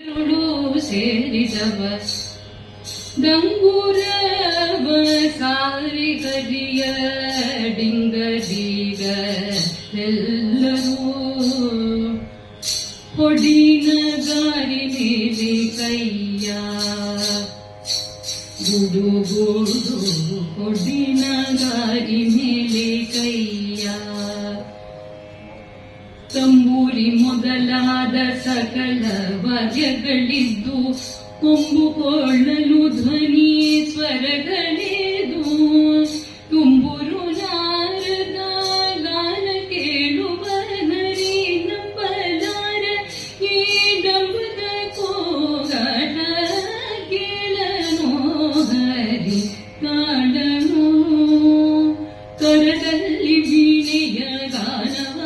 ರುಳು ಸೇರಿದವ ಡಂಗುರವ ಸಾರಿ ಗದಿಯ ಡಿಂಗದೀಗ ಎಲ್ಲರೂ ಹೊಡಿನ ಗಾರಿ ಮೇಲೆ ಕೈಯ ಗುಡು ಗುಡು ಹೊಡಿನ ಗಾರಿ ಮೇಲೆ ತಂಬೂರಿ ಮೊದಲಾದ ಸಕಲ ವಾದ್ಯಗಳಿದ್ದು ಕೊಂಬುಕೊಳ್ಳಲು ಧ್ವನಿ ಸ್ವರಗಳೇದು. ತುಂಬುರು ನಾರದ ಗಾನ ಕೇಳುವ ನರಿ ನಂಬಲಾರ ಈ ಡಂಬದ ಕೋಗಾಟ ಕೇಳನೋ ಹರಿ ಕಾಡನೋ ಕರದಲ್ಲಿ ವೀಣೆಯ ಗಾನವ